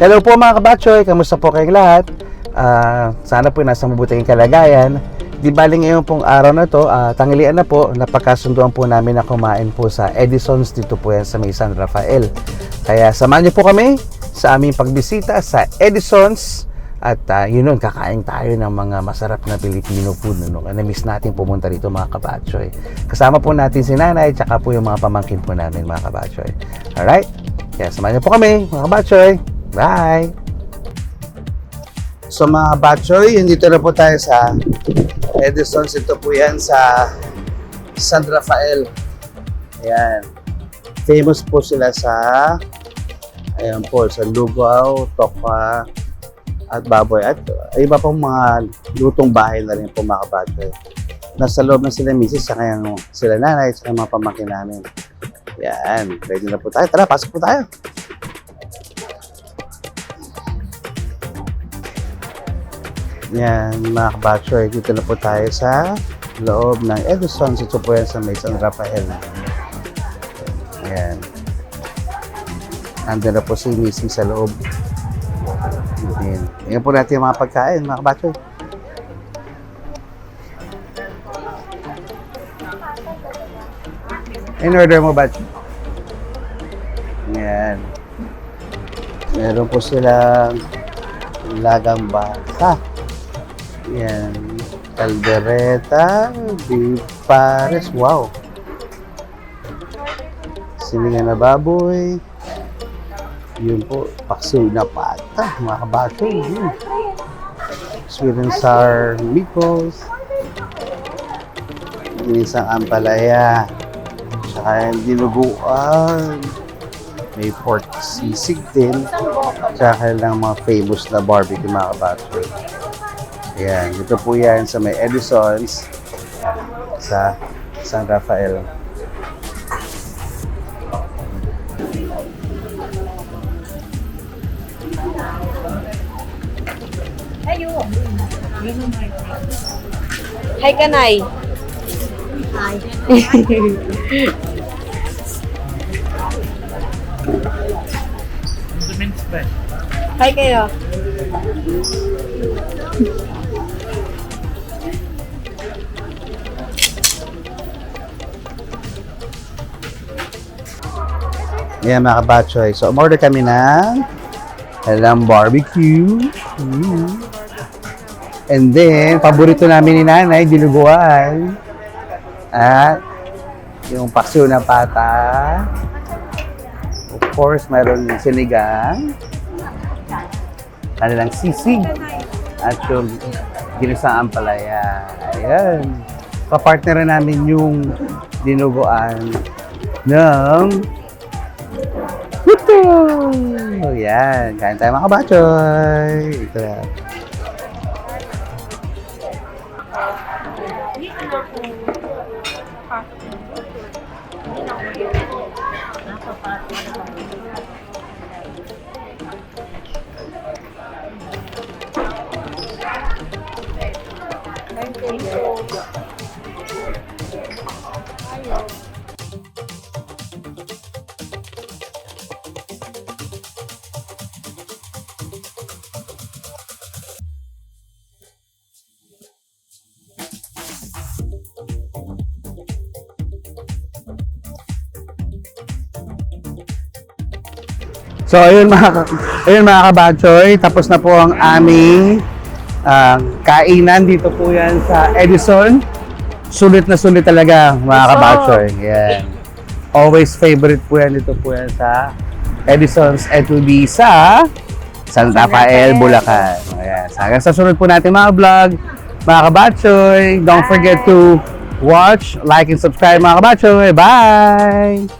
Hello po mga kabatchoy, kamusta po kayong lahat? Ah, sana po nasa mabuting kalagayan. Di bali ngayon pong araw na to, ah, tanghalian na po, napagkasunduan po namin na kumain po sa Edison's dito po yan sa may San Rafael. Kaya samahan niyo po kami sa aming pagbisita sa Edison's at ah, yun nun, kakain tayo ng mga masarap na Filipino food. No? Na-miss natin pumunta dito mga kabatchoy. Kasama po natin si nanay, tsaka po yung mga pamangkin po namin mga kabatchoy. Alright? Kaya samahan niyo po kami mga kabatchoy. Bye! So mga kabatchoy, dito na po tayo sa Edison's. Ito po yan sa San Rafael. Ayan. Famous po sila sa ayan po, sa lugaw, tokwa, at baboy. At iba pong mga lutong bahay na rin po mga kabatchoy. Nasa loob na sila misis, saka yung sila nanay, saka mga pamangkin namin. Yan, ready na po tayo. Tara, pasok po tayo. Yan, mga kabatchoy, dito na po tayo sa loob ng Edison. Ito po yan sa may San Rafael. Yan. Nandun na po si Missy sa loob. Yan. Yan po natin yung mga pagkain, mga kabatchoy. In order mo ba? Yan. Meron po silang lagang baka. Yan. Caldereta, beef pares. Wow. Siningan na baboy. Yun po, paksiw na pata, mga kabato. Yun. Sweet and sour meatballs. Ginisang ampalaya. Tsaka yung dinuguan. May pork sisig din. Tsaka lang mga famous na barbecue mga kabato. Ayan, ito po yan sa may Edison's sa San Rafael. Hi, Kanay. Hi. Hi kayo. Ayan mga kabatchoy. So, umorder kami ng Halang barbecue. Mm. And then, paborito namin ni nanay, diluguan. At yung paksiw na pata. Of course, mayroon yung sinigang. Kanilang sisig. At yung ginisang ampalaya. Ayan. Kapartner namin yung dinuguan ng Puto! Yan. Kain tayo mga kabatchoy. Ito na. So, ayun mga, ayun mga kabatchoy, tapos na po ang aming ah, kainan dito po yan sa Edison. Sulit na sulit talaga mga kabatchoy. Yan. Always favorite po yan dito po yan sa Edison's Etubi sa San Rafael, Bulacan. Ayan. Hanggang sa sunod po natin mga vlog, mga kabatchoy. Don't forget to watch, like, and subscribe mga kabatchoy. Bye!